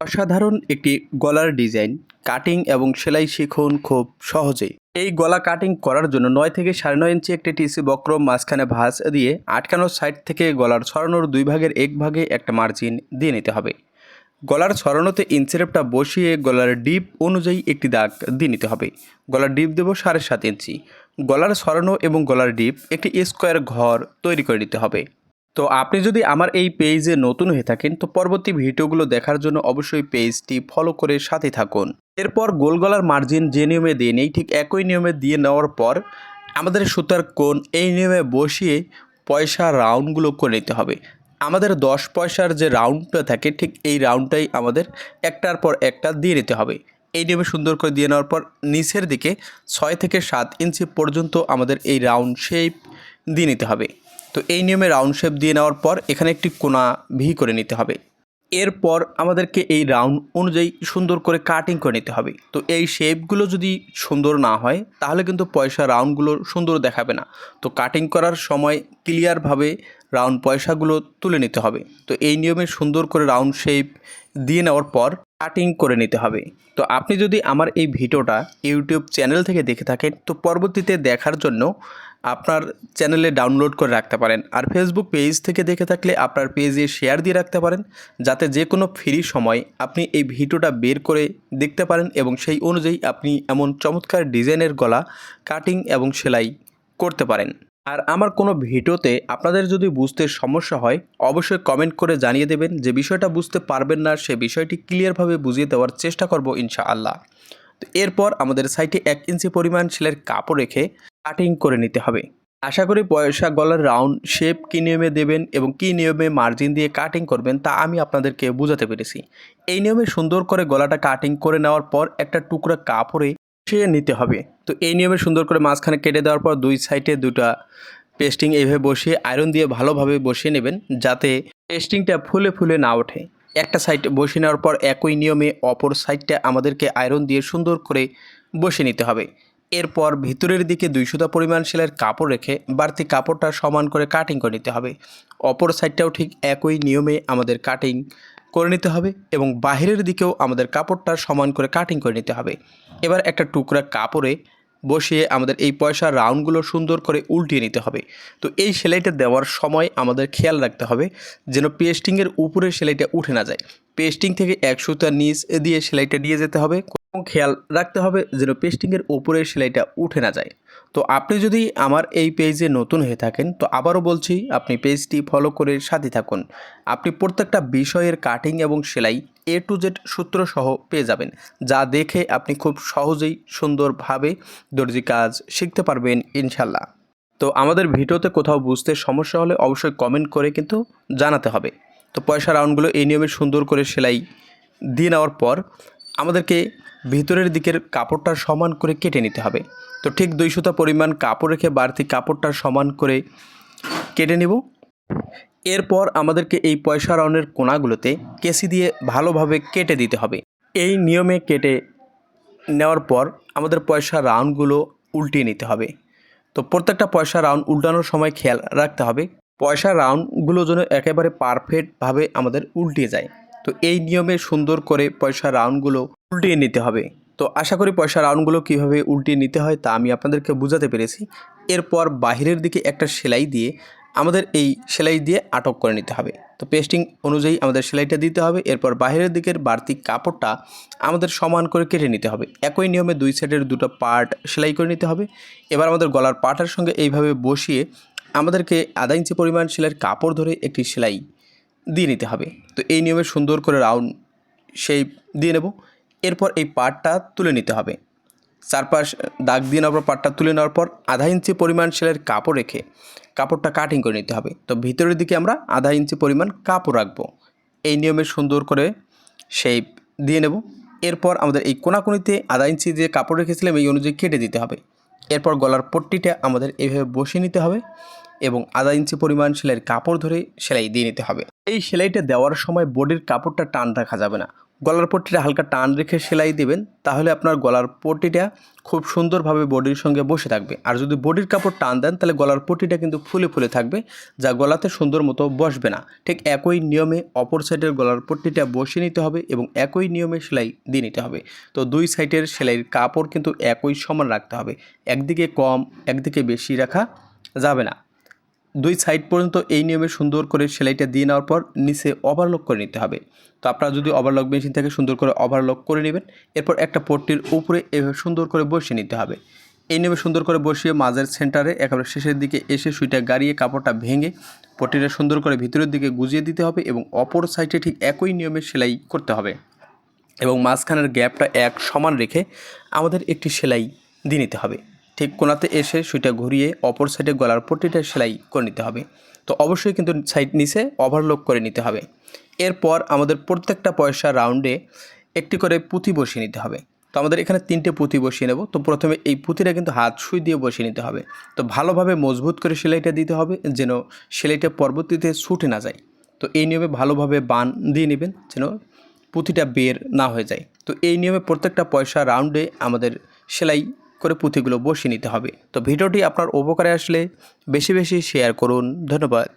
অসাধারণ একটি গলার ডিজাইন, কাটিং এবং সেলাই শিখুন খুব সহজেই। এই গলা কাটিং করার জন্য নয় থেকে সাড়ে নয় ইঞ্চি একটি টিসি বক্র মাঝখানে ভাঁজ দিয়ে আটকানোর সাইড থেকে গলার ছড়ানোর দুই ভাগের এক ভাগে একটা মার্জিন দিয়ে নিতে হবে। গলার ছড়ানোতে ইঞ্চিরেপটা বসিয়ে গলার ডিপ অনুযায়ী একটি দাগ দিয়ে নিতে হবে। গলার ডিপ দেবো সাড়ে সাত ইঞ্চি। গলার ছড়ানো এবং গলার ডিপ একটি স্কোয়ার ঘর তৈরি করে নিতে হবে। তো আপনি যদি আমার এই পেজে নতুন হয়ে থাকেন, তো পরবর্তী ভিডিওগুলো দেখার জন্য অবশ্যই পেজটি ফলো করে সাথে থাকুন। এরপর গোল গলার মার্জিন যে নিয়মে দিয়ে নেই, ঠিক একই নিয়মে দিয়ে নেওয়ার পর আমাদের সুতার কোণ এই নিয়মে বসিয়ে পয়সা রাউন্ডগুলো করে নিতে হবে। আমাদের দশ পয়সার যে রাউন্ডটা থাকে, ঠিক এই রাউন্ডটাই আমাদের একটার পর একটা দিয়ে নিতে হবে। এই নিয়মে সুন্দর করে দিয়ে নেওয়ার পর নিচের দিকে ছয় থেকে সাত ইঞ্চি পর্যন্ত আমাদের এই রাউন্ড শেপ দিয়ে নিতে হবে। তো এই নিয়মে রাউন্ড শেপ দিয়ে নেওয়ার পর এখানে একটি কোনা ভি করে নিতে হবে। এরপর আমাদেরকে এই রাউন্ড অনুযায়ী সুন্দর করে কাটিং করে নিতে হবে। তো এই শেপগুলো যদি সুন্দর না হয়, তাহলে কিন্তু পয়সা রাউন্ডগুলো সুন্দর দেখাবে না। তো কাটিং করার সময় ক্লিয়ারভাবে রাউন্ড পয়সাগুলো তুলে নিতে হবে। তো এই নিয়মে সুন্দর করে রাউন্ড শেপ দিয়ে নেওয়ার পর কাটিং করে নিতে হবে। তো আপনি যদি আমার এই ভিডিওটা ইউটিউব চ্যানেল থেকে দেখে থাকেন, তো পরবর্তীতে দেখার জন্য আপনার চ্যানেলে ডাউনলোড করে রাখতে পারেন। আর ফেসবুক পেজ থেকে দেখে থাকলে আপনার পেজে শেয়ার দিয়ে রাখতে পারেন, যাতে যে কোনো ফ্রি সময় আপনি এই ভিডিওটা বের করে দেখতে পারেন এবং সেই অনুযায়ী আপনি এমন চমৎকার ডিজাইনের গলা কাটিং এবং সেলাই করতে পারেন। আর আমার কোনো ভিডিওতে আপনাদের যদি বুঝতে সমস্যা হয়, অবশ্যই কমেন্ট করে জানিয়ে দেবেন যে বিষয়টা বুঝতে পারবেন না, সে বিষয়টি ক্লিয়ারভাবে বুঝিয়ে দেওয়ার চেষ্টা করব ইনশাআল্লাহ। তো এরপর আমাদের সাইটে এক ইঞ্চি পরিমাণ সেলের কাপড় রেখে কাটিং করে নিতে হবে। আশা করি পয়সা গলার রাউন্ড শেপ কী নিয়মে দেবেন এবং কী নিয়মে মার্জিন দিয়ে কাটিং করবেন তা আমি আপনাদেরকে বোঝাতে পেরেছি। এই নিয়মে সুন্দর করে গলাটা কাটিং করে নেওয়ার পর একটা টুকরা কাপড়ে সে নিতে হবে। তো এই নিয়মে সুন্দর করে মাঝখানে কেটে দেওয়ার পর দুই সাইডে দুটা পেস্টিং এইভাবে বসিয়ে আয়রন দিয়ে ভালোভাবে বসিয়ে নেবেন যাতে পেস্টিংটা ফুলে ফুলে না ওঠে। একটা সাইড বসিয়ে নেওয়ার পর একই নিয়মে অপর সাইডটা আমাদেরকে আয়রন দিয়ে সুন্দর করে বসিয়ে নিতে হবে। এরপর ভিতরের দিকে দুই দুইশোটা পরিমাণ সেলের কাপড় রেখে বাড়তি কাপড়টা সমান করে কাটিং করে নিতে হবে। অপর সাইডটাও ঠিক একই নিয়মে আমাদের কাটিং করে নিতে হবে এবং বাহিরের দিকেও আমাদের কাপড়টা সমান করে কাটিং করে নিতে হবে। এবার একটা টুকরা কাপড়ে বসিয়ে আমাদের এই পয়সার রাউন্ডগুলো সুন্দর করে উল্টিয়ে নিতে হবে। তো এই সেলাইটা দেওয়ার সময় আমাদের খেয়াল রাখতে হবে যেন পেস্টিংয়ের উপরে সেলাইটা উঠে না যায়। পেস্টিং থেকে এক সুতার নিচ দিয়ে সেলাইটা দিয়ে যেতে হবে। এবং খেয়াল রাখতে হবে যেন পেস্টিংয়ের ওপরে সেলাইটা উঠে না যায়। তো আপনি যদি আমার এই পেজে নতুন হয়ে থাকেন, তো আবারও বলছি, আপনি পেজটি ফলো করে সাথে থাকুন। আপনি প্রত্যেকটা বিষয়ের কাটিং এবং সেলাই এ টু জেড সূত্র সহ পেয়ে যাবেন। যা দেখে আপনি খুব সহজেই সুন্দরভাবে দর্জি কাজ শিখতে পারবেন, ইনশাল্লাহ। তো আমাদের ভিডিওতে কোথাও বুঝতে সমস্যা হলে অবশ্যই কমেন্ট করে কিন্তু জানাতে হবে। তো পয়সা রাউন্ডগুলো এই নিয়মে সুন্দর করে সেলাই দিয়ে নেওয়ার পর আমাদেরকে ভিতরের দিকের কাপড়টা সমান করে কেটে নিতে হবে। তো ঠিক দুইশোটা পরিমাণ কাপড় রেখে বাড়তি কাপড়টা সমান করে কেটে নেব। এরপর আমাদেরকে এই পয়সা রাউন্ডের কোনাগুলোতে কেসি দিয়ে ভালোভাবে কেটে দিতে হবে। এই নিয়মে কেটে নেওয়ার পর আমাদের পয়সা রাউন্ডগুলো উল্টিয়ে নিতে হবে। তো প্রত্যেকটা পয়সা রাউন্ড উল্টানোর সময় খেয়াল রাখতে হবে। পয়সা রাউন্ডগুলো যেন একেবারে পারফেক্টভাবে আমাদের উল্টিয়ে যায়। তো এই নিয়মে সুন্দর করে পয়সা রাউন্ডগুলো উল্টিয়ে নিতে হবে। তো আশা করি পয়সা রাউন্ডগুলো কীভাবে উল্টিয়ে নিতে হয় তা আমি আপনাদেরকে বোঝাতে পেরেছি। এরপর বাহিরের দিকে একটা সেলাই দিয়ে আমাদের এই সেলাই দিয়ে আটক করে নিতে হবে। তো পেস্টিং অনুযায়ী আমাদের সেলাইটা দিতে হবে। এরপর বাইরের দিকের বাড়তি কাপড়টা আমাদের সমান করে কেটে নিতে হবে। একই নিয়মে দুই সাইডের দুটো পার্ট সেলাই করে নিতে হবে। এবার আমাদের গলার পার্টের সঙ্গে এইভাবে বসিয়ে আমাদেরকে আধা ইঞ্চি পরিমাণ সেলাইয়ের কাপড় ধরে একটি সেলাই দিয়ে নিতে হবে। তো এই নিয়মে সুন্দর করে রাউন্ড সেই দিয়ে নেব। এরপর এই পাটটা তুলে নিতে হবে। চারপাশ দাগ দিয়ে নেওয়ার পর, পাটটা তুলে নেওয়ার পর আধা ইঞ্চি পরিমাণ সেলের কাপড় রেখে কাপড়টা কাটিং করে নিতে হবে। তো ভিতরের দিকে আমরা আধা ইঞ্চি পরিমাণ কাপড় রাখব। এই নিয়মে সুন্দর করে শেপ দিয়ে নেব। এরপর আমাদের এই কোনাকুনিতে আধা ইঞ্চি যে কাপড় রেখেছিলাম, এই অনুযায়ী কেটে দিতে হবে। এরপর গলার পট্টিটা আমাদের এইভাবে বসিয়ে নিতে হবে। এবং আধা ইঞ্চি পরিমাণ সেলাইয়ের কাপড় ধরে সেলাই দিয়ে নিতে হবে। এই সেলাইটা দেওয়ার সময় বডির কাপড়টা টান রাখা যাবে না। গলার পট্টিটা হালকা টান রেখে সেলাই দিবেন, তাহলে আপনার গলার পট্টিটা খুব সুন্দরভাবে বডির সঙ্গে বসে থাকবে। আর যদি বডির কাপড় টান দেন, তাহলে গলার পট্টিটা কিন্তু ফুলে ফুলে থাকবে, যা গলাতে সুন্দর মতো বসবে না। ঠিক একই নিয়মে অপর সাইডের গলার পট্টিটা বসিয়ে নিতে হবে এবং একই নিয়মে সেলাই দিয়ে নিতে হবে। তো দুই সাইডের সেলাইয়ের কাপড় কিন্তু একই সমান রাখতে হবে। একদিকে কম, একদিকে বেশি রাখা যাবে না। দুই সাইড পর্যন্ত এই নিয়মে সুন্দর করে সেলাইটা দিয়ে নেওয়ার পর নিচে ওভারলক করে নিতে হবে। তো আপনারা যদি ওভারলক মেশিন থেকে সুন্দর করে ওভারলক করে নেবেন, এরপর একটা পট্টির উপরে এভাবে সুন্দর করে বসিয়ে নিতে হবে। এই নিয়মে সুন্দর করে বসিয়ে মাঝের সেন্টারে একেবারে শেষের দিকে এসে সুইটা গাড়িয়ে কাপড়টা ভেঙে পট্টিটা সুন্দর করে ভিতরের দিকে গুজিয়ে দিতে হবে এবং অপর সাইডে ঠিক একই নিয়মে সেলাই করতে হবে এবং মাঝখানের গ্যাপটা এক সমান রেখে আমাদের একটি সেলাই দিয়ে নিতে হবে। ঠিক কোনাতে এসে সুইটা ঘুরিয়ে অপর সাইডে গলার পট্টিটা সেলাই করে নিতে হবে। তো অবশ্যই কিন্তু সাইড নিচে ওভারলোক করে নিতে হবে। এরপর আমাদের প্রত্যেকটা পয়সা রাউন্ডে একটি করে পুঁথি বসিয়ে নিতে হবে। তো আমাদের এখানে তিনটে পুঁথি বসিয়ে নেব। তো প্রথমে এই পুঁথিটা কিন্তু হাত সুই দিয়ে বসিয়ে নিতে হবে। তো ভালোভাবে মজবুত করে সেলাইটা দিতে হবে যেন সেলাইটা পরবর্তীতে ছুটে না যায়। তো এই নিয়মে ভালোভাবে বান দিয়ে নেবেন যেন পুঁথিটা বের না হয়ে যায়। তো এই নিয়মে প্রত্যেকটা পয়সা রাউন্ডে আমাদের সেলাই করে পুঁথিগুলো বসিয়ে নিতে হবে। তো ভিডিওটি আপনার উপকারে আসলে বেশি বেশি শেয়ার করুন। ধন্যবাদ।